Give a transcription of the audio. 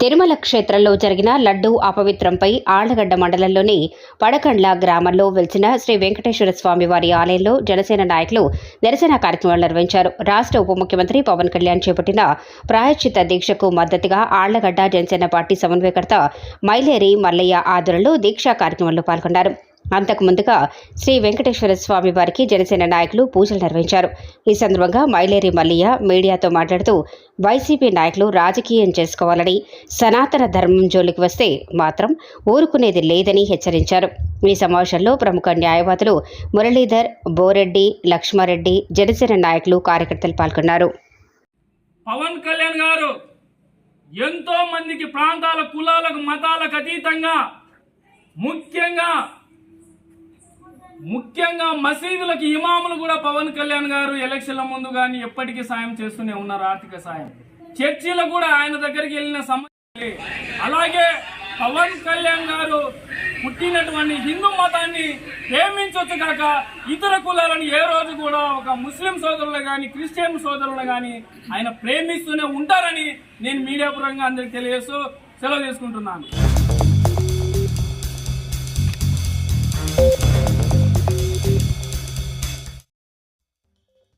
తిరుమల క్షేత్రంలో జరిగిన లడ్డూ అపవిత్రంపై ఆళ్ళగడ్డ మండలంలోని పడకండ్ల గ్రామంలో వెలిసిన శ్రీ వెంకటేశ్వర స్వామి వారి ఆలయంలో జనసేన నాయకులు నిరసన కార్యక్రమాలు నిర్వహించారు. రాష్ట్ర ఉప ముఖ్యమంత్రి పవన్ కళ్యాణ్ చేపట్టిన ప్రాయశ్చిత దీక్షకు మద్దతుగా ఆళ్ళగడ్డ జనసేన పార్టీ సమన్వయకర్త మైలేరి మల్లయ్య ఆధ్వర్యంలో దీక్షా కార్యక్రమంలో పాల్గొన్నారు. అంతకు ముందుగా శ్రీ వెంకటేశ్వర స్వామి వారికి జనసేన నాయకులు పూజలు నిర్వహించారు. ఈ సందర్భంగా మైలేరి మల్లయ్య మీడియాతో మాట్లాడుతూ వైసీపీ నాయకులు రాజకీయం చేసుకోవాలని సనాతన ధర్మం జోలికి వస్తే మాత్రం ఊరుకునేది లేదని హెచ్చరించారు. ఈ సమావేశంలో ప్రముఖ న్యాయవాదులు మురళీధర్ బోరెడ్డి లక్ష్మారెడ్డి జనసేన నాయకులు కార్యకర్తలు పాల్గొన్నారు. పవన్ కళ్యాణ్ గారు ఎంతో మందికి ప్రాంతాల కులాలకు మతాలకు అతీతంగా ముఖ్యంగా ముఖ్యంగా మసీదులకు ఇమాములు కూడా పవన్ కళ్యాణ్ గారు ఎలక్షన్ల ముందు కానీ ఎప్పటికీ సాయం చేస్తూనే ఉన్నారు ఆర్థిక సాయం. చర్చిలకు కూడా ఆయన దగ్గరికి వెళ్ళిన సమస్య అలాగే పవన్ కళ్యాణ్ గారు పుట్టినటువంటి హిందూ మతాన్ని ప్రేమించవచ్చు కాక ఇతర కులాలను ఏ రోజు కూడా ఒక ముస్లిం సోదరులు కానీ క్రిస్టియన్ సోదరులు కానీ ఆయన ప్రేమిస్తూనే ఉంటారని నేను మీడియా పరంగా అందరికి తెలియజేస్తూ సెలవు తీసుకుంటున్నాను.